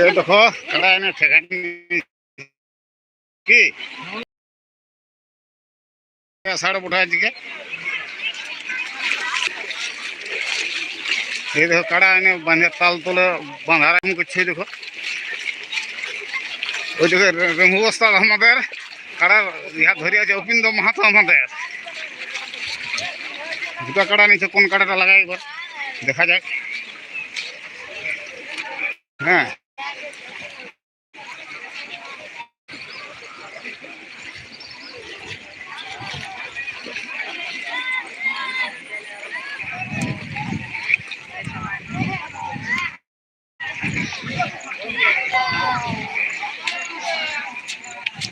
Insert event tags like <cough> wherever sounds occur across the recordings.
এ দেখো কাড়া এনে ঠেকানি কি? সাড়ে উঠা আজকে। এই দেখো, কাড়া এনে বাঁধে, তাল তোলে বাঁধার করছে, এই দেখো। ওই দেখো রেমু ওস্তাদ আমাদের। কাড়ার ইহা ধরে আছে অপিন্দ মাহাতো আমাদের। দুটো কাড়া নিচে কোন কাড়াটা লাগাই এবার? দেখা যাক। হ্যাঁ।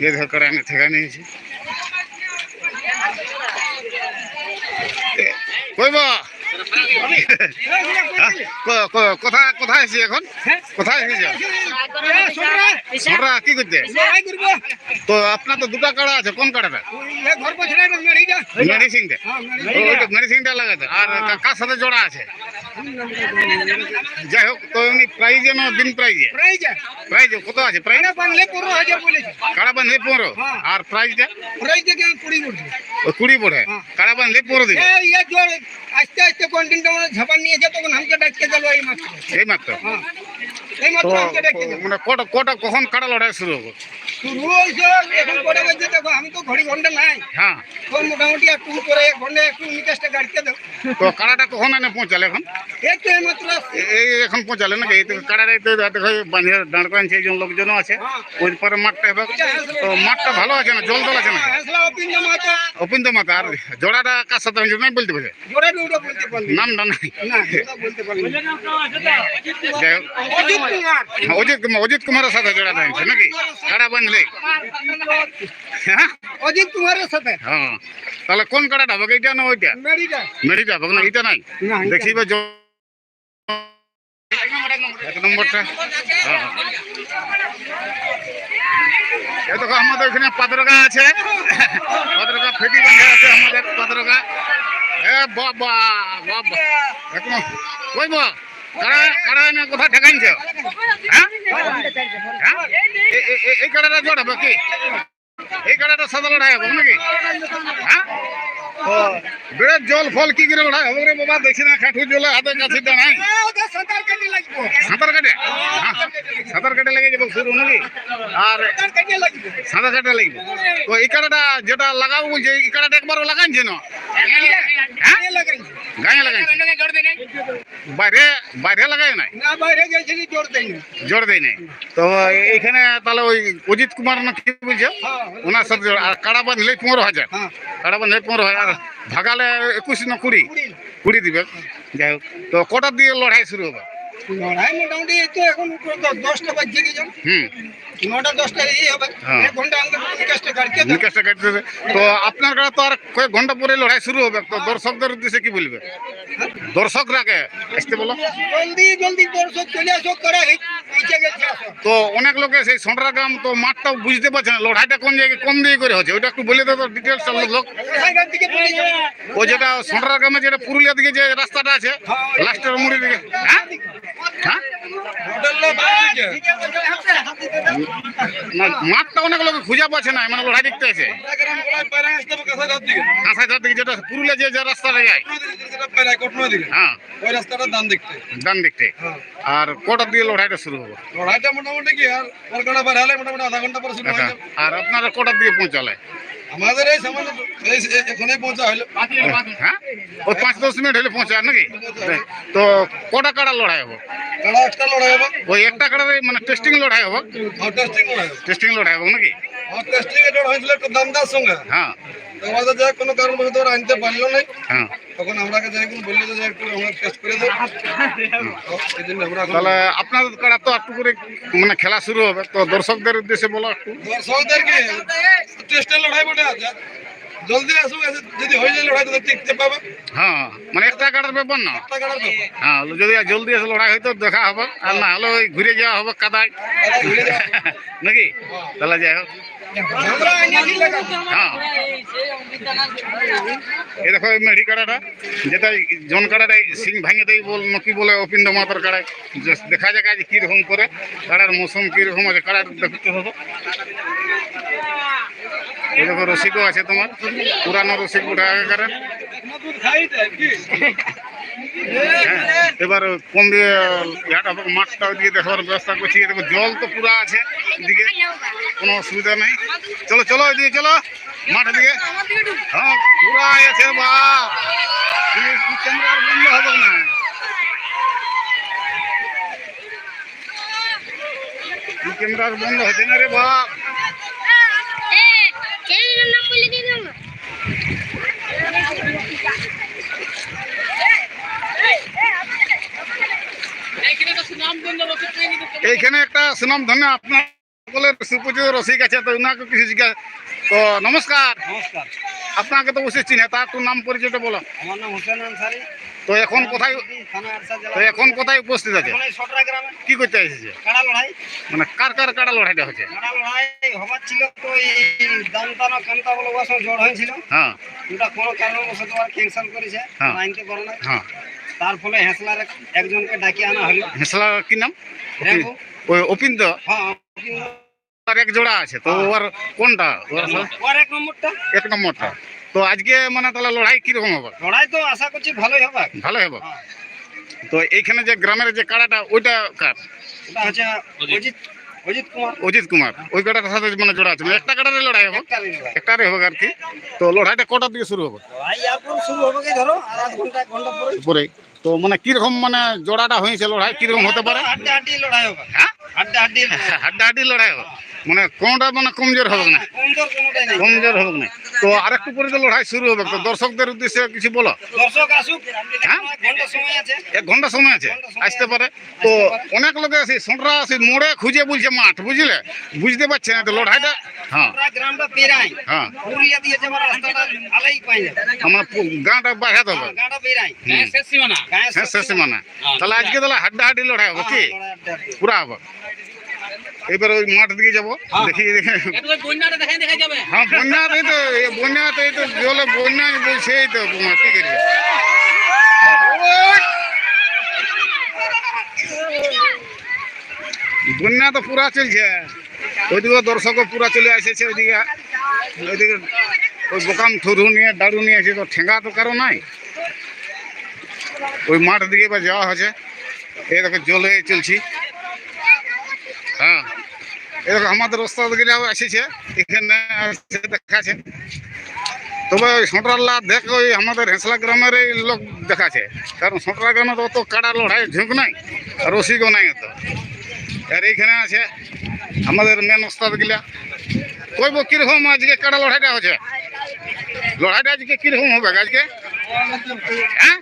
ये घर कराने ठेगा नहीं कोई बा কোথায় কোথায় আছিস এখন কোথায় এসেছে কি করতে তো আপনার তো দুটা কাড়া আছে কোন কাড়াটা মেডিসিনটা মেডিসিনটা লাগাতে আর কার সাথে জোড়া আছে যাই হোক তো এমনি প্রাইজে না দিন প্রাইজে প্রাইজ কত আছে? প্রাইজ কাড়া বান্ধে পনেরো হ্যাঁ। আর প্রাইজটা ওই কুড়ি পড়ে হ্যাঁ। কাড়া বান্ধলে পনেরো দিবে আস্তে আস্তে কন্টিনটা মানে ঝাপান নিয়েছে তখন আমাকে ডাকতে গেল এই মাত্র। এই মাত্র? হ্যাঁ। এই মাত্র আমাকে ডাকতে গেল। মানে কটা কটা কখন কাড়া লড়াই শুরু হবে? শুরু হয়েছে এখন করে গেছে দেখো আমি তো ঘড়ি ঘণ্টা নাই। হ্যাঁ। তো মোটামুটি একটু করে এক ঘণ্টা একটু নিকাশটা গাড়িতে দাও তো কাড়াটা কখন এনে পৌঁছালে এখন? এই তো মাত্র এই এখন পৌঁছালে নাকি? এই তো কাড়াটা এই তো দেখো বাঁধিয়ে দাঁড় করেন সেই জন লোকজনও আছে। ওই পরে মাঠটা হবে তো মাঠটা ভালো আছে না? জল জল আছে না? অপিন্দ মাতা মাথা আর জোড়াটা কার সাথে হয়েছে? নাই বলতে পারে। নামটা নাই। হ্যাঁ, অজিত কুমার অজিত কুমারের সাথে জোড়াটা হয়েছে নাকি? কাড়া বাঁধলে? হ্যাঁ? অজিত সাথে। হ্যাঁ। তাহলে কোন কাড়াটা হবে? এইটা না ওইটা? মেরিটা। মেরিটা হবে না? এটা নাই? দেখিবে এক নম্বরটা। হ্যাঁ। এই দেখো আমাদের এখানে পাতরগা আছে। পাতরগা ফেটি বান্ধা আছে আমাদের পাতরগা এ বাবা বাবা। এখন কই বা কারা কারা এনে কোথা ঠেকাইছে? হ্যাঁ? হ্যাঁ? এই কাড়াটা জোড় হবে কি? এই কাড়াটা সাদা লড়াই হবে নাকি? হ্যাঁ? ও, বিরাট জল ফল কি করে লড়াই হবে রে বাবা দেখছি না খাঠু জলে হাতে কাছিটা নাই। সাঁতার কেটে? লাগবে সাঁতার কাটে হ্যাঁ, সাঁতার কাটে লেগে যাবে শুরু নাকি আর সাঁতার কেটে লাগবে তো এই কাটাটা যেটা লাগাবো বলছে এই কাটাটা একবারও লাগাইছে না? হ্যাঁ? গায়ে লাগাইছে। বাইরে বাইরে লাগাই নাই? জোর দেয় নাই। তো এইখানে তাহলে ওই অজিত কুমার না কি বলছে? ওনার সাথে। আর কাড়া বাঁধলে পনেরো হাজার। হ্যাঁ। কাড়া বাঁধলে পনেরো হাজার। ভাগালে একুশ না কুড়ি? কুড়ি। দিবে। যাই হোক। তো কটার দিয়ে লড়াই শুরু হবে? লড়াই মোটামুটি এই তো এখন দশটা বাজছে কি হুম। নটা দশটা এই হবে। হ্যাঁ। এক ঘণ্টা আমাকে নিকাশটা গাড়িতে নিকাশটা কাটতে তো আপনার তো আর কয়েক ঘণ্টা পরে লড়াই শুরু হবে। তো দর্শকদের উদ্দেশ্যে কি বলবে? দর্শকরাকে আসতে বলো। জলদি জলদি দর্শক চলে আসো করে তো অনেক লোকে সেই সন্ডরা গ্রাম তো মাঠটাও বুঝতে পারছে না। লড়াইটা কোন জায়গায় কম দিয়ে করে হচ্ছে? ওইটা একটু বলে তো ডিটেলস লোক যাবে ও যেটা সন্ডরা গ্রামে যেটা পুরুলিয়া দিকে যে রাস্তাটা আছে লাস্টের মুড়ি দিকে। হ্যাঁ? হ্যাঁ মাঠটা অনেক লোকে খুঁজে পাচ্ছে না মানে লড়াই দেখতে আছে দিকে যেটা পুরুলিয়া যে রাস্তাটা যায়। হ্যাঁ। ওই রাস্তাটা দান দেখতে ডান দেখতে আর কটার দিয়ে লড়াইটা শুরু হবে লড়াইটা মোটামুটি কি আর মোটামুটি আধা ঘণ্টা পরে শুরু আচ্ছা। আর আপনারা কটার দিয়ে পৌঁছালে? আমাদের এই সামান্য এই এই- এখানেই পৌঁছা হলো হ্যাঁ ওই পাঁচ দশ মিনিট হলে পৌঁছায় নাকি তো কটা কাড়া লড়াই হবে কাড়া একটা লড়াই হবে ওই একটা কাড়ার মানে টেস্টিং লড়াই হবে আর টেস্টিং লড়াই হবে টেস্টিং লড়াই হবে নাকি আর টেস্টিং এর লড়াই হয়েছিল একটু দামদার সঙ্গে হ্যাঁ তো আমাদের যা কোনো কারণবশত ওরা আনতে পারল না হ্যাঁ তখন আমরাকে যাই কোনো বলল যে একটু আমরা টেস্ট করে দেবো। আমরা তাহলে আপনাদের কাড়া তো একটু করে মানে খেলা শুরু হবে। তো দর্শকদের উদ্দেশ্যে বলো একটু। দর্শকদেরকে টেস্টের লড়াই বটে আছে জলদি আসুক যদি হয়ে যায় লড়াই তো দেখতে পাবে। হ্যাঁ মানে একটা কাটার ব্যাপার না। হ্যাঁ যদি জলদি এসে লড়াই হয়তো দেখা হবে। আর না হলে ওই ঘুরে যাওয়া হবে কাদায়। <laughs> নাকি? তাহলে যাই হোক। এই দেখো মেঢি কাড়াটা যেটা জন কাড়াটাই সিং ভাঙে দেয় বল নাকি বলে অপিন্দ মাতার কাড়ায় দেখা যাক আজ কীরকম করে কাড়ার মৌসুম কীরকম আছে কাড়ার দেখতে হবে এই দেখো রসিকও আছে তোমার, পুরানো রসিক ওটা আগেকার হ্যাঁ এবার কোন দিয়ে মাঠটা দিয়ে দেখার ব্যবস্থা করছি দেখো জল তো পুরা আছে এদিকে, কোনো অসুবিধা নেই। চলো চলো এদিকে, চলো, মাঠের দিকে। হ্যাঁ পুরা আছে বা বন্ধ হবে না? ক্যামেরার বন্ধ হচ্ছে না রে বাপ? নাম বলে দিয়ে দাও এইখানে একটা সুনাম ধন্য আপনার সকলের সুপরিচিত রসিক আছে তো ওনাকে কিছু জিজ্ঞাসা তো নমস্কার। নমস্কার। আপনাকে তো বসে চিনে তার একটু নাম পরিচয়টা বলো আমার নাম হোসেন আনসারি। তো এখন কোথায় তো এখন কোথায় উপস্থিত আছে? কি করতে এসেছে? মানে কার কার কাটা লড়াইটা হচ্ছে? হবার ছিল তো এই কান্তা বলে ওর সঙ্গে জড় হয়েছিল। হ্যাঁ। ওটা কোনো কারণবশত আর ক্যান্সেল করেছে হ্যাঁ। আনতে পারে না হ্যাঁ। তার ফলে হেসলার একজনকে ডাকিয়ে আনা হলো। হেসলা কি নাম? ওই অপিন্দ হ্যাঁ আর এক জোড়া আছে তো ওর কোনটা? ওর ওর এক নম্বরটা। এক নম্বরটা। তো আজকে মানে তাহলে লড়াই কীরকম হবে? লড়াই তো আশা করছি ভালোই হবে। ভালো হবে? হ্যাঁ। তো এইখানে যে গ্রামের যে কাড়াটা ওইটা কার? অজিত অজিত কুমার। অজিত কুমার। ওই কাড়াটার সাথে মানে জোড়া আছে। মানে একটা কাড়ারে লড়াই হবে। একটারে হবে আর কি। তো লড়াইটা কটার দিকে শুরু হবে? শুরু হবে ধরো? আধ ঘণ্টা ঘণ্টা পরে পরে। তো মানে কীরকম মানে জোড়াটা হয়েছে লড়াই? কীরকম হতে পারে? হাড্ডা হাড্ডি লড়াই হবে। হ্যাঁ? হাড্ডা হাড্ডি হাড্ডাহাড্ডি লড়াই হবে। মানে কোনটা মানে কমজোর হবে না। কমজোর হবে না। তো আরেকটু পরে তো লড়াই শুরু হবে তো দর্শকদের উদ্দেশ্যে কিছু বলো। দর্শক আসুক হ্যাঁ? এক ঘণ্টা সময় আছে। এক ঘণ্টা সময় আছে। আসতে পারে। তো অনেক লোকে আছে সোঁটরা আছে মোড়ে খুঁজে বলছে মাঠ বুঝলে? বুঝতে পারছে না। তো লড়াইটা হ্যাঁ। হ্যাঁ। আমরা গাঁটা বাড়াতে হবে। গাঁটা পেরাই হুম। শেষ হ্যাঁ শেষ সীমানা। তাহলে আজকে তাহলে হাড্ডাহাড্ডি লড়াই হবে কি? পুরা হবে। এবার ওই মাঠ দিকে যাব দেখি দেখি। হ্যাঁ বন্যাতেই তো বন্যাতেই তো জলে বন্যা এই তো কি বন্যা তো পুরা চলছে। ওইদিকে দর্শকও পুরা চলে এসেছে ওইদিকে ওইদিকে ওই বোকাম থরু নিয়ে দাড়ু নিয়ে এসে তো ঠেঙ্গা তো কারও নাই। ওই মাঠ দিকে এবার যাওয়া হচ্ছে। এই দেখো জলে চলছি। হ্যাঁ। দেখো আমাদের ওস্তাদ গেলেও এসেছে, এখানে এসে দেখাচ্ছে। তবে ওই সোঁটরাল্লা দেখ, ওই আমাদের হেঁসলা গ্রামের এই লোক দেখাচ্ছে। কারণ সোঁটরা গ্রামে তো অত কাড়া লড়াই, ঝুঁক নাই, আর রসিকও নাই অত আর এইখানে আছে আমাদের মেন ওস্তাদ গিলা কইব কীরকম আজকে কাড়া লড়াইটা হচ্ছে? লড়াইটা আজকে কীরকম হবে আজকে? হ্যাঁ?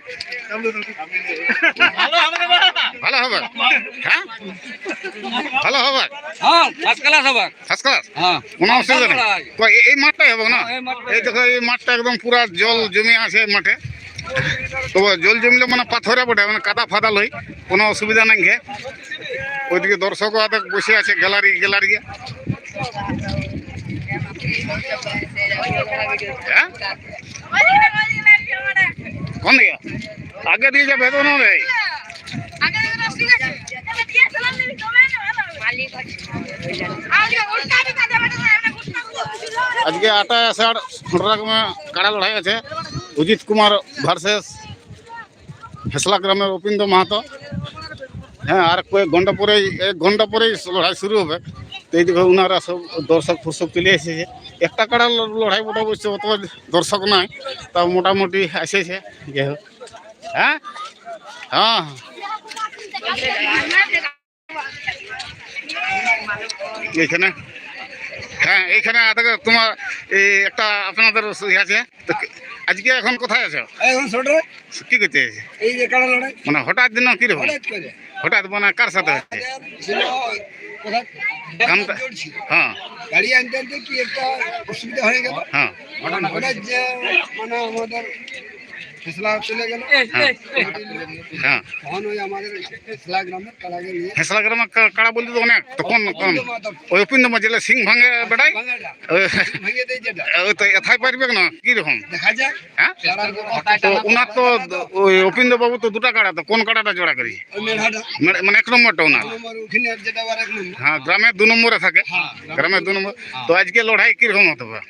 ভালো হবে হ্যাঁ? ভালো হবে? হ্যাঁ ফার্স্ট ক্লাস হবে। ফার্স্ট ক্লাস হ্যাঁ। কোনো অসুবিধা নেই। এই- মাঠটাই হবে না? এই দেখো এই মাঠটা একদম পুরা জল জমে আছে মাঠে। তবে জল জমলে মানে পাথরে বটে মানে কাদা ফাদা লই কোনো অসুবিধা নাই ঘে ওইদিকে দর্শকও বসে আছে গ্যালারি গ্যালারি কোন দিকে? আগে দিয়ে যাবে তো আজকে আটাই আষাঢ় রকমে কাড়া লড়াই আছে। অজিত কুমার ভার্সেস, হেসলা গ্রামের অপিন্দ মাহাতো। হ্যাঁ আর কয়েক ঘণ্টা পরেই, এক ঘণ্টা পরেই লড়াই শুরু হবে। তো এইদিকে ওনারা সব দর্শক ফর্শক চলে এসেছে। একটা কাড়া লড়াই মোটা বসছে অত দর্শক নাই তা মোটামুটি এসেছে। যাই হোক। হ্যাঁ? হ্যাঁ। এইখানে? হ্যাঁ এইখানে তোমার এই একটা আপনাদের আছে। আজকে এখন কোথায় আছো? কি করতে এই মানে হঠাৎ দিন কীরকম? হঠাৎ মানে কার সাথে? কামটা হ্যাঁ। গাড়ি আনতে আনতে কি একটা অসুবিধা হয়ে গেল? হ্যাঁ। হঠাৎ যে মানে আমাদের ফেসলা চলে গেল হ্যাঁ হ্যাঁ তখন ওই আমাদের ফেসলা গ্রামের কালাকে নিয়ে হেসলা গ্রামে কা- কাড়া বলতে তো অনেক তো কোন কোন ওই উপিন্দ মজলে সিং ভাঙে বেটাই ভাঙাটা ওই- ভেঙে দেয় যেটা ওই তো এথাই পারবে না কি রকম দেখা যায় হ্যাঁ কাড়ার ব্যাপার। তো ওনার তো দ- ওই উপিন্দ বাবু তো দুটা কাড়া তো কোন কাড়াটা জোড়া করি ওই মেঘাটা মানে মানে এক নম্বরটা ওনার আমার ওখানে যেটা আবার এক নম্বর হ্যাঁ গ্রামে দু নম্বরে থাকে গ্রামে দু নম্বর তো আজকে লড়াই কীরকম হতে পারে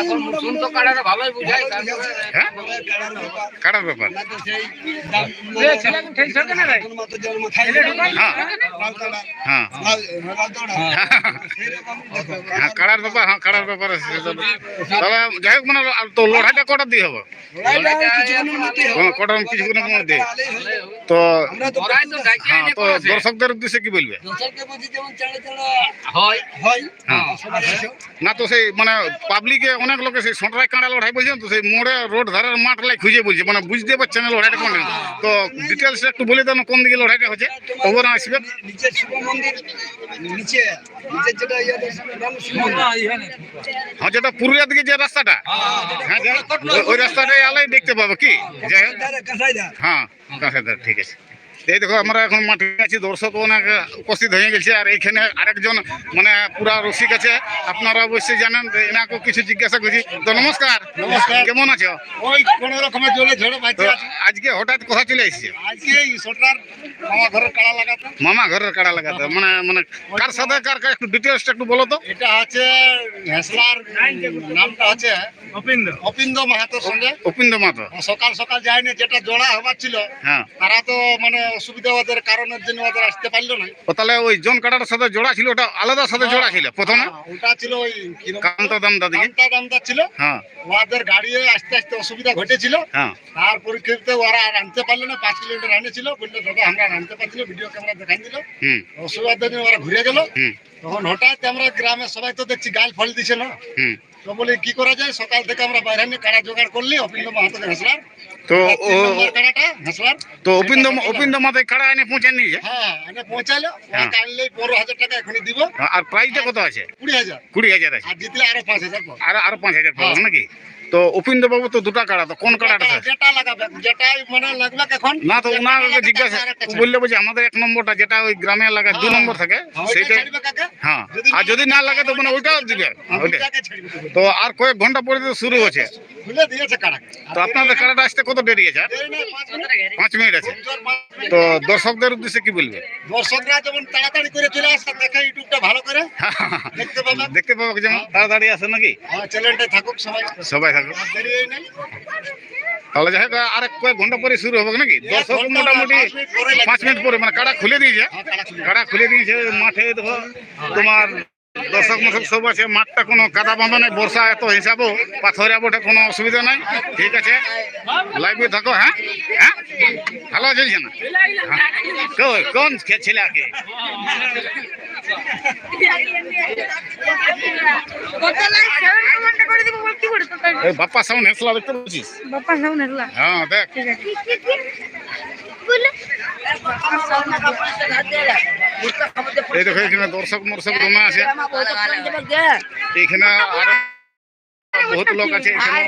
এখন শুন তো কাড়াটা ভালোই বুঝায় হ্যাঁ কাড়ার ব্যাপার। হ্যাঁ। হ্যাঁ কাড়ার ব্যাপার হ্যাঁ কাড়ার ব্যাপার আছে। তবে যাই হোক মানে তো লড়াইটা কটা দিয়ে হবে? লড়াইটা কিছুক্ষণের মধ্যে তো হ্যাঁ তো দর্শকদের উদ্দেশ্যে কি বলবে? হয়। না তো সেই মানে পাবলিকে অনেক লোকে সেই সন্টরাই কাঁড়া লড়াই বলছেন তো সেই মোড়ে রোড ধারের মাঠ লাই খুঁজে বলছে। মানে বুঝতে পারছে না লড়াইটা কোন তো ডিটেলস একটু বলে দেন কোন দিকে লড়াইটা হচ্ছে। খবর আসবে নিচে শিব মন্দির নিচে নিচে যেটা ইয়ে মন্দির। হ্যাঁ যেটা পুরুলিয়া দিকে যে রাস্তাটা। হ্যাঁ ওই- ওই রাস্তাটাই আলাই দেখতে পাবো কি? যাই হোক। ধারে হ্যাঁ ঠিক আছে। এই দেখো আমরা এখন মাঠে আছি দর্শক অনেক উপস্থিত হয়ে গেছে আর এইখানে আরেকজন মানে পুরা রসিক আছে আপনারা অবশ্যই জানেন তো এনাকেও কিছু জিজ্ঞাসা করছি। তো নমস্কার নমস্কার। কেমন আছো? ওই কোন রকমের জলে ঝড়ে তো বাইতে আজকে হঠাৎ কোথা চলে এসেছে? আজকে সোটার মামা ঘরের কাড়া লাগাতে। মামা ঘরের কাড়া লাগাতে মানে মানে কার সাথে কার কার একটু ডিটেলসটা একটু বলো তো। এটা আছে হেসলার নামটা আছে অপিন্দ অপিন্দ মাহাতোর সঙ্গে। উপিন্দ মাতো সকাল সকাল যায়নি যেটা জোড়া হবার ছিল হ্যাঁ। তারা তো মানে অসুবিধা ওদের কারণের জন্য ওদের আসতে পারল না। ও তাহলে ওই জন কাটার সাথে জোড়া ছিল ওটা আলাদা সাথে জোড়া ছিল প্রথমে? হ্যাঁ, ওটা ছিল ওই কান্ত ছিল? হ্যাঁ। ওদের আসতে আসতে অসুবিধা ঘটেছিল। হ্যাঁ। তার পরিপ্রেক্ষিতে ওরা আর আনতে পারল না পাঁচ কিলোমিটার আনেছিল বলল দাদা আমরা আনতে পারছি ভিডিও ক্যামেরা দেখাই দিল। অসুবিধা নিয়ে ওরা ঘুরে গেল। তখন হঠাৎ আমরা গ্রামের সবাই তো দেখছি গাল ফল দিছে না। তো বলি কি করা যায়? সকাল থেকে আমরা বাইরে নিয়ে কাড়া জোগাড় করলি? অপিন্দ মাহাতো হেসলার তো ও কাড়াটা হেসলার তো উপিন্দ উপিন্দ মাথায় কাড়া এনে পৌঁছে নিয়েছে হ্যাঁ এনে পৌঁছালো আনলেই পনেরো হাজার টাকা এখনই দিব আর প্রাইসটা কত আছে কুড়ি হাজার কুড়ি হাজার আছে আর জিতলে আরও পাঁচ হাজার। আর আরও পাঁচ হাজার পাবো। নাকি তো উপিন্দ বাবু তো দুটা কাড়া তো কোন কাড়াটা যেটা- যেটা লাগাবে যেটাই মানে লাগবে এখন না তো জিজ্ঞাসা বললে বলছে আমাদের এক নম্বরটা যেটা ওই গ্রামে লাগায় দু হ্যাঁ। নম্বর থাকে? হ্যাঁ। আর যদি না লাগে তো মানে ওইটাও দিবে। হ্যাঁ। তো আর কয়েক ঘণ্টা পরে তো শুরু হচ্ছে। তো আপনাদের কাড়াটা আসতে কত দেরি আছে পাঁচ মিনিট। আছে। তো দর্শকদের উদ্দেশ্যে কি বলবে? দর্শকরা যেমন তাড়াতাড়ি করে চলে আসে দেখে ইউটিউবটা ভালো করে। দেখতে পাবে। দেখতে পাবো যেমন তাড়াতাড়ি আসে নাকি? থাকুক সবাই। সবাই তাহলে যাই হোক, আর এক কয়েক ঘণ্টা পরে শুরু হবে নাকি? দর্শক মোটামুটি পাঁচ মিনিট পরে মানে কাড়া খুলে দিয়েছে। কাড়া খুলে দিয়েছে, মাঠে দেখো তোমার দর্শক মশক সব আছে, মাঠটা কোনো কাদা বাঁধা নেই, বর্ষা এত হিসাবও পাথরিয়া বটে কোনো অসুবিধা নাই, ঠিক আছে? লাইভে থাকো হ্যাঁ? হ্যাঁ? ভালো চলছে না হ্যাঁ। কোন ছেলে আগে কত করে দিব কি করে তো এই বাপ্পা সাউন্ড হেসলা দেখতে পাচ্ছিস? বাপ্পা সাউন্ড হলা হ্যাঁ দেখ। ঠিক আছে। এই দেখো এখানে দর্শক মর্শক জমা আছে। এখানে আরও বহুত লোক আছে এখানে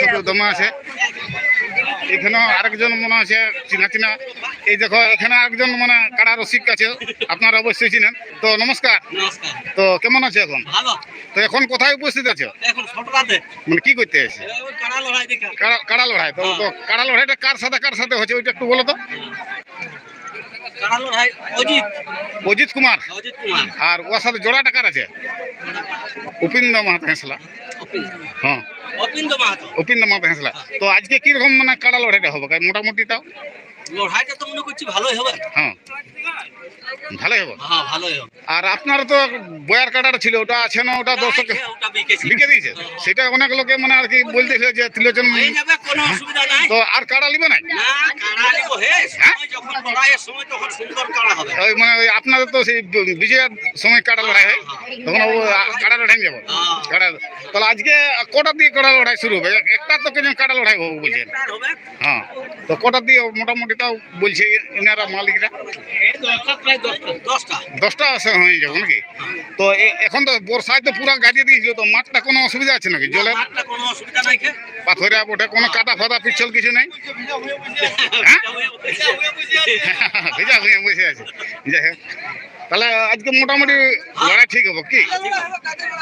দর্শক জমা আছে। এখানে আরেকজন মনে আছে চিনা চিনা এই দেখো এখানে আরেকজন মানে কাড়া রসিক আছে আপনারা অবশ্যই চিনেন। তো নমস্কার। তো কেমন আছে এখন? তো এখন কোথায় উপস্থিত আছো? মানে কি করতে আছে কাড়া লড়াই তো তো কাড়া লড়াইটা কার সাথে কার সাথে হচ্ছে ওইটা একটু বলো তো। অজিত। কুমার? আর ওর সাথে জোড়াটা কার আছে? উপিন্দ মাহাতো হেসলা। হ্যাঁ। অপিন্দ মাহাতো। হেসলা। তো আজকে কীরকম মানে কাড়া লড়াইটা হবে? মোটামুটি তাও? লড়াইটা তো মনে করছি ভালোই হবে। হ্যাঁ। ভালোই হবে। হ্যাঁ ভালোই হবে। আর আপনার তো বয়ার কাটাটা ছিল ওটা আছে না ওটা দর্শক লিখে দিয়েছে? সেটা অনেক লোকে মানে আর কি বলতেছে যে ত্রিলোচন হয়ে তো আর না না কাড়া নিব হে সময় যখন লড়াইয়ের সময় তখন সুন্দর কাড়া হবে। ওই মানে আপনাদের তো সেই বিজয়ের সময় কাড়া লড়াই হয়। তখন ও কাড়া লড়াই যাব। কাড়া তাহলে আজকে কটা দিয়ে কাটা লড়াই শুরু হবে? একটা তো কেন কাটা লড়াই হবে বলছেন হ্যাঁ তো কটা দিয়ে মোটামুটি তাও বলছে এনারা মালিকরা? দশটা। আছে হয়ে যাব নাকি? তো এখন তো বর্ষায় তো পুরা গাড়িয়ে দিয়েছিল তো মাঠটা কোনো অসুবিধা আছে নাকি জলের? পাথরিয়া বটে কোনো কাটা ফাঁদা পিছল কিছু নেই? হ্যাঁ? <laughs> <laughs> বুঝে আছে। যাই হোক। তাহলে আজকে মোটামুটি লড়াই ঠিক হব কি?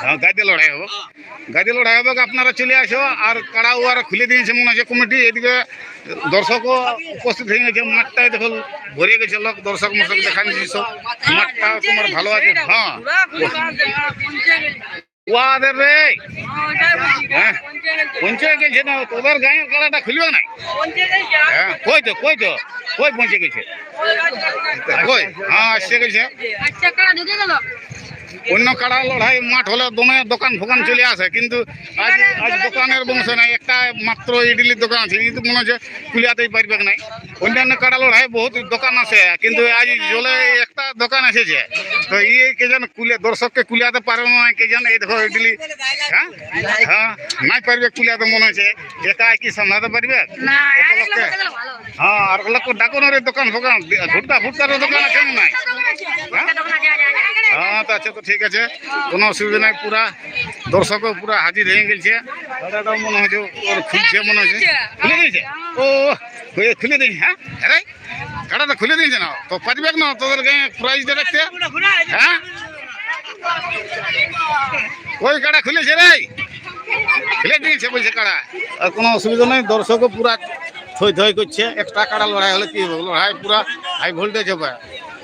হ্যাঁ গাড়ি লড়াই হব। গাদি লড়াই হবে আপনারা চলে আসো, আর কাড়া আর খুলে দিয়েছে মনে হচ্ছে কমিটি, এদিকে দর্শকও উপস্থিত হয়ে গেছে, মাঠটায় দেখো ভরে গেছে লোক, দর্শক মর্শক দেখা নিচ্ছি সব। মাঠটা তোমার ভালো আছে হ্যাঁ। ওয়াদের রে হ্যাঁ পৌঁছে গেছে না তোদের গাঁয়ের কাড়াটা খুলবে না হ্যাঁ কই তো কই তো কই পৌঁছে গেছে? কই? হ্যাঁ আসছে অন্য কাড়া লড়াই মাঠ হলে দমে দোকান ফোকান চলে আসে কিন্তু আজ আজ দোকানের বংশ নাই একটা মাত্র ইডলির দোকান আছে কিন্তু মনে হচ্ছে কুলিয়াতেই পারবে নাই। অন্যান্য কাড়া লড়াই বহুত দোকান আছে কিন্তু আজ জলে একটা দোকান এসেছে। তো এই কে যেন কুলে দর্শককে কুলিয়াতে পারবে না কে যেন এই দেখো ইডলি। হ্যাঁ? হ্যাঁ? নাই পারবে কুলিয়াতে মনে হচ্ছে। একা কি সামলাতে পারবে? না লোককে? হ্যাঁ আর লোক ডাকনের দোকান ফোকান। ভুট্টা ভুট্টার দোকান আছে না নাই? হ্যাঁ? হ্যাঁ তো আচ্ছা তো ঠিক আছে। কোনো অসুবিধা নাই পুরা দর্শক পুরা হাজির হয়ে গেছে। দাদাটাও মনে হচ্ছে ওর খুলছে মনে হচ্ছে। খুলে দিয়েছে? ও হয়ে খুলে দিই হ্যাঁ? আরে কাটাটা খুলে দিয়েছে না? তো পারবে না তোদের গায়ে প্রাইজ রাখতে? হ্যাঁ? ওই কাটা খুলেছে রে। খুলে দিয়েছে বলছে কাড়া। আর কোনো অসুবিধা নেই দর্শকও পুরা থই থই করছে। একটা কাড়া লড়াই হলে কি হবে? লড়াই পুরা হাই ভোল্টেজ হবে।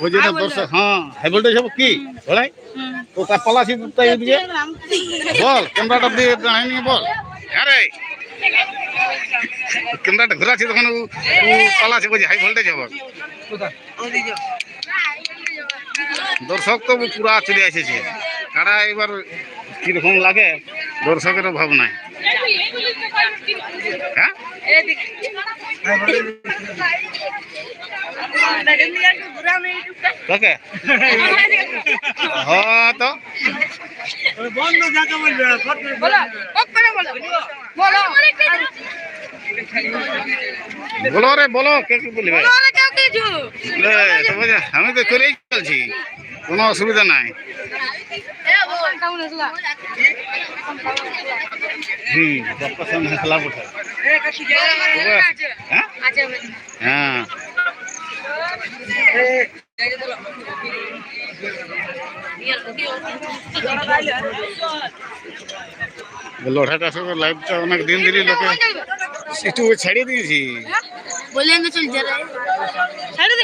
ওই জন্য দর্শক হ্যাঁ হাই ভোল্টেজ হবে কি? লড়াই? তো তার পলাশি তাই দিয়ে বল ক্যামেরাটা দিয়ে দাঁড়িয়ে বল। হ্যাঁ রে। ক্যামেরাটা ঘুরাচ্ছি তখন পালাছে বলছে হাই ভোল্টেজ হবে। দর্শক তো পুরা চলে এসেছে। কারা এবার কীরকম লাগে, দর্শকেরও ভাব নাই। হ্যাঁ? হ্যাঁ বলো বলো বলো বলো রে, বলো, কে কি বলবে? আমি তো করেই চলছি কোনো অসুবিধা নাই। হুম। সামনে হ্যাঁ। আচ্ছা হ্যাঁ। সব লাইভটা অনেক দিন ধরে লোকে। একটু ছাড়িয়ে দিয়েছি। বললেন তো চল ছাড়ে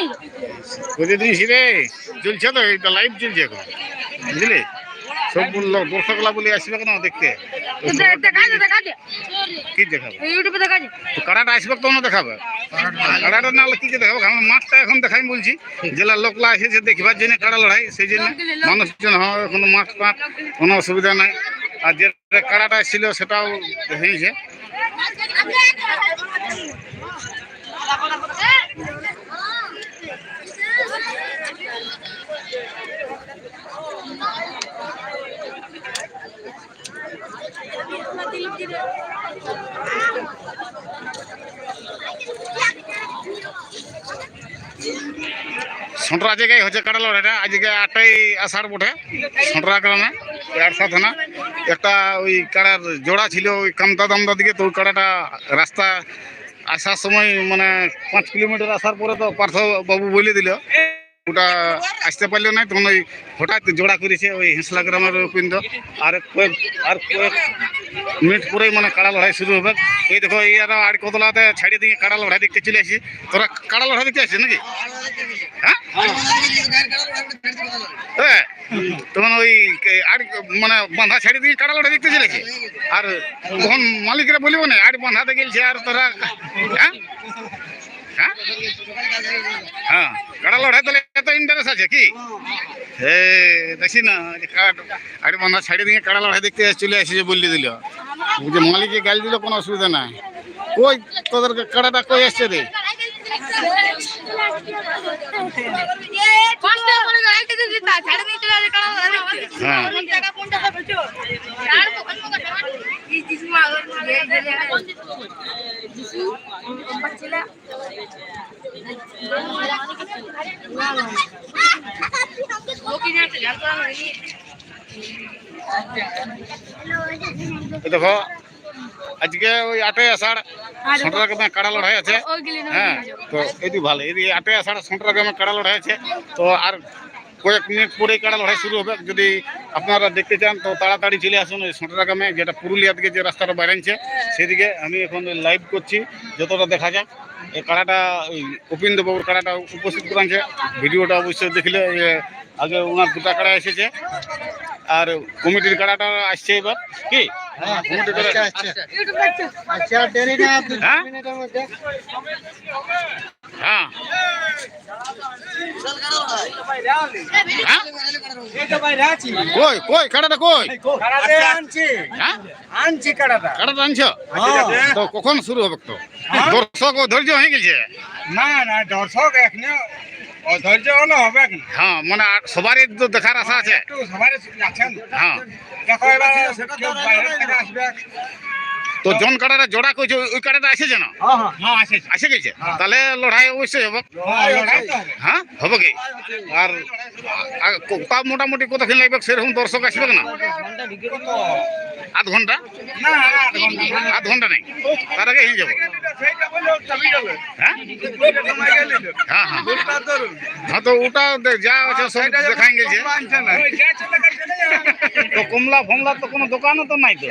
বুঝে রে চলছে তো এটা লাইভ চলছে এখন। বুঝলি? সব লোক দর্শকলা বলে আসবে কেন দেখতে? তো কি দেখাবে? ইউটিউবে তো কারাটা আসবে তখন দেখাবে? কারাটা না কি দেখাবে? আমার মাঠটা এখন দেখাই বলছি। জেলার লোকলা এসেছে দেখবার জন্য কারা লড়াই সেই জন্য মানুষজন হয় কোনো মাঠ মাঠ কোনো অসুবিধা নাই। আর যে কারাটা ছিল সেটাও হয়েছে সন্টরা জায়গায় হচ্ছে কাটা এটা আজকে আটটাই আষাঢ় বটে। সন্টরা গ্রামে আরসা থানা একটা ওই কাড়ার জোড়া ছিল, ওই কামতা দামদা দিকে, তো ওই কাড়াটা রাস্তা আসার সময় মানে পাঁচ কিলোমিটার আসার পরে তো পার্থ বাবু বলে দিল। ওটা আসতে পারল না, তখন ওই হঠাৎ জোড়া করেছে ওই হেঁসলা গ্রামের পিণ্ড আর কয়েক আর কয়েক মিনিট পরেই মানে কাড়া লড়াই শুরু হবে। এই দেখো, এই আর কতলাতে ছাড়িয়ে দিয়ে কাড়া লড়াই দেখতে চলে আসি। তোরা কাড়া লড়াই দেখতে আসছিস নাকি? হ্যাঁ? হ্যাঁ। তখন ওই আর মানে বাঁধা ছাড়ি দিয়ে কাড়া লড়াই দেখতে চলেছে আর তখন মালিকরা বলিব না, আর বাঁধাতে গেলছে আর তোরা হ্যাঁ? হ্যাঁ হ্যাঁ লড়াই তাহলে এত ইন্টারেস্ট আছে কি? হে, দেখছি না আরে বাঁধা ছাড়ি দিয়ে কাড়া লড়াই দেখতে চলে এসেছে বললি দিল। যে মালিকে গাল দিল, কোনো অসুবিধা নাই। কই তোদের কাড়াটা কই আসছে রে? কারণ হ্যাঁ। টাকা 50 টাকা বেচো আর এই যিশু মা যিশু বাচ্চারা লোকি না জানতো না এই দেখো আজকে ওই আটই আষাঢ় সন্ট্রা গ্রামে কাড়া লড়াই আছে। হ্যাঁ তো এটি ভালো। এই আটই আষাঢ় সন্ট্রা গ্রামে কাড়া লড়াই আছে। তো আর কয়েক মিনিট পরেই কারা লড়াই শুরু হবে। যদি আপনারা দেখতে চান, তো তাড়াতাড়ি চলে আসুন ওই সন্ট্রা গ্রামে, যেটা পুরুলিয়া থেকে যে রাস্তাটা বেড়াচ্ছে সেদিকে আমি এখন লাইভ করছি, যতটা দেখা যাক এই কাড়াটা ওই উপেন্দ্র বাবুর কাড়াটা উপস্থিত করেছে। ভিডিওটা অবশ্যই দেখলে আগে ওনার দুটা কাড়া এসেছে। আর কমিটির কাড়াটা আসছে এবার কি? কাড়া আচ্ছা। দু হ্যাঁ? হ্যাঁ হ্যাঁ? কই কই কাড়াটা কই? আনছি। হ্যাঁ? কাড়াটা কাড়াটা আনছো? তো কখন শুরু হবে তো? দর্শক ধৈর্য হয়ে গেছে? না না দর্শক এখানে অধৈর্য হলে হবে না হ্যাঁ মানে সবারই তো দেখার আশা আছে একটু সবাই আছেন হ্যাঁ দেখো এবার কেউ বাইরে থেকে আসবে তো জন কাড়াটা জোড়া কইছে ওই- কাড়াটা এসেছে না হ্যাঁ হ্যাঁ হ্যাঁ আসে আসে গেছে তাহলে লড়াই অবশ্যই হবে হ্যাঁ হবে কি আর মোটামুটি কতক্ষণ লাগবে সেরকম দর্শক আসবে না আধ ঘণ্টা? আধ ঘণ্টা নেই। তার আগে হয়ে যাব। হ্যাঁ? হ্যাঁ হ্যাঁ। হ্যাঁ তো ওটা যা আছে সব দেখাই গেছে। তো কমলা ফমলা তো কোনো দোকানও তো নাই তো।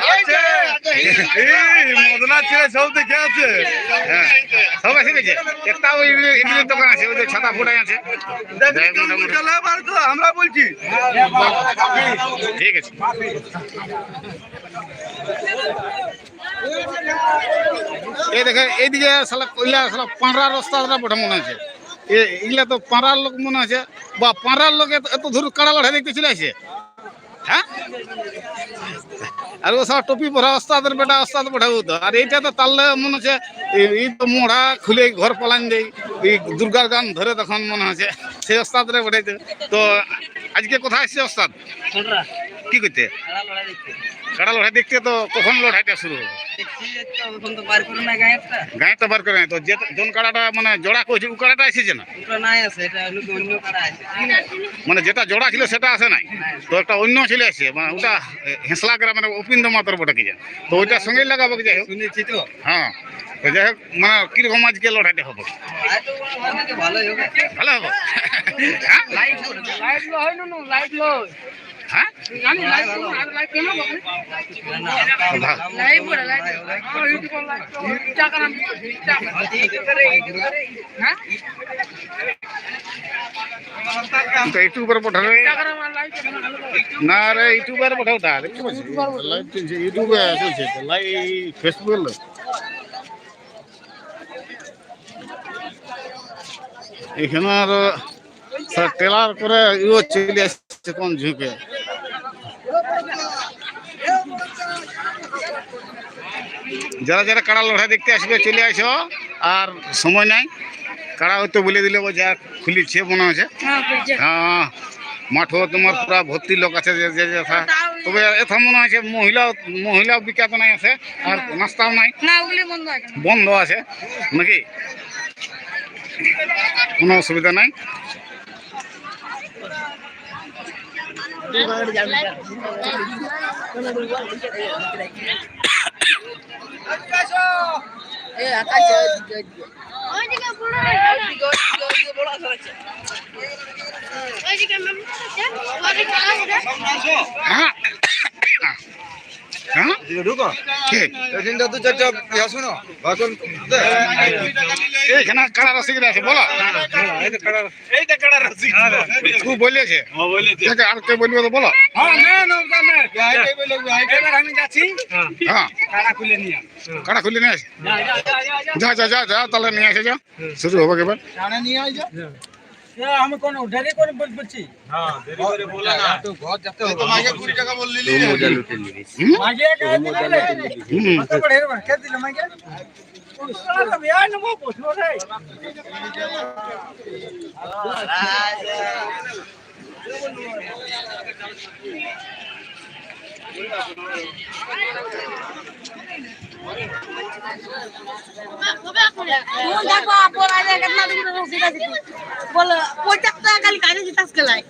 মদনা ছেলে সব দেখে আছে। হ্যাঁ সব এসে গেছে। একটা ওই ইডলির দোকান আছে ওই যে ছাতা ফুটাই আছে। আমরা বলছি। ঠিক আছে। এই দেখে, এইদিকে শালা কইলা শালা পাঁড়ার রাস্তাটা বটে মনে আছে এগুলা তো পাঁড়ার লোক মনে আছে বা পাঁড়ার লোক এত- দূর কাড়া লড়াই দেখতে চলে আসে? হ্যাঁ? আর ও সব টুপি পরা ওস্তাদের বেটা, ওস্তাদ পঠাবো তো। আর এইটা তো তাহলে মনে এই- এই তো মোড়া খুলে ঘর পালান দেই। এই দুর্গার গান ধরে তখন মনে হচ্ছে, সেই ওস্তাদরে পঠাইতে তো আজকে কোথায় আসছে ওস্তাদ? কি করতে কাড়া লড়াই দেখতে। তো কখন লড়াইটা শুরু হবে গায়ে তো বার করে নাই। তো যে জন কাড়াটা মানে জোড়া কইছে ও কাড়াটা এসেছে না? মানে যেটা জোড়া ছিল সেটা আসে নাই? তো একটা অন্য ছিল এসে মানে ওটা হেঁসলা মানে অপিন্দ মাতর বটে কি তো ওইটার সঙ্গেই লাগাবো কি যাই হোক। শুনেছি তো। হ্যাঁ। তো যাই হোক মানে কীরকম আজকে লড়াইটা হবে? ভালো হবে হ্যাঁ লাইট হয় লাইট হ্যাঁ? ইউটিউব লাইট টাকা হ্যাঁ ইউটিউবের লাইট না রে, ইউটিউবের পাঠাও তা পাচ্ছি লাইভ ইউটিউবে চলছে লাইভ এখানে আর টেলার করে ইও চলে আসছে কোন ঝুঁকে? যারা যারা কাড়া লড়াই দেখতে আসবে চলে আসো আর সময় নাই কাড়া হয়তো বলে দিলে ও যা খুলিছে মনে হচ্ছে হ্যাঁ হ্যাঁ মাঠও তোমার পুরা ভর্তি লোক আছে যে যে যথা তবে এথা মনে হচ্ছে মহিলা মহিলাও বিখ্যাত নাই আছে আর নাস্তাও নাই না ওগুলি বন্ধ আছে বন্ধ আছে নাকি কোনো অসুবিধা নাই হ্যাঁ হ্যাঁ? ঢুকো? এখানটা দু চারটা ইয়া শোনো ভাষণ এইখানে কারা রসিকরা আছে বলো। এইটা কাড়া রসিক। তুই বলেছে। আর কে বলবে তো বলো। হ্যাঁ হ্যাঁ। আস। কারা খুলে নিয়ে আসে। যা যা যা যা তাহলে নিয়ে আসে যা। শুরু হবে এবার। নিয়ে আই যা আমি কোন দেরি করে বল- বলছি। হ্যাঁ দেরি করে বলে না। তো ঘর যেতে হবে মাইকে কুড়ি টাকা বললি হুম? মাগে কে দিলে রে। হুম। কত বড় হেরবা কে দিলে মাগে সালা বিয়ার নমো বসল রে। ফোন দেখো পড়া বল টাকা খালি কাজে জিতাস গেলাই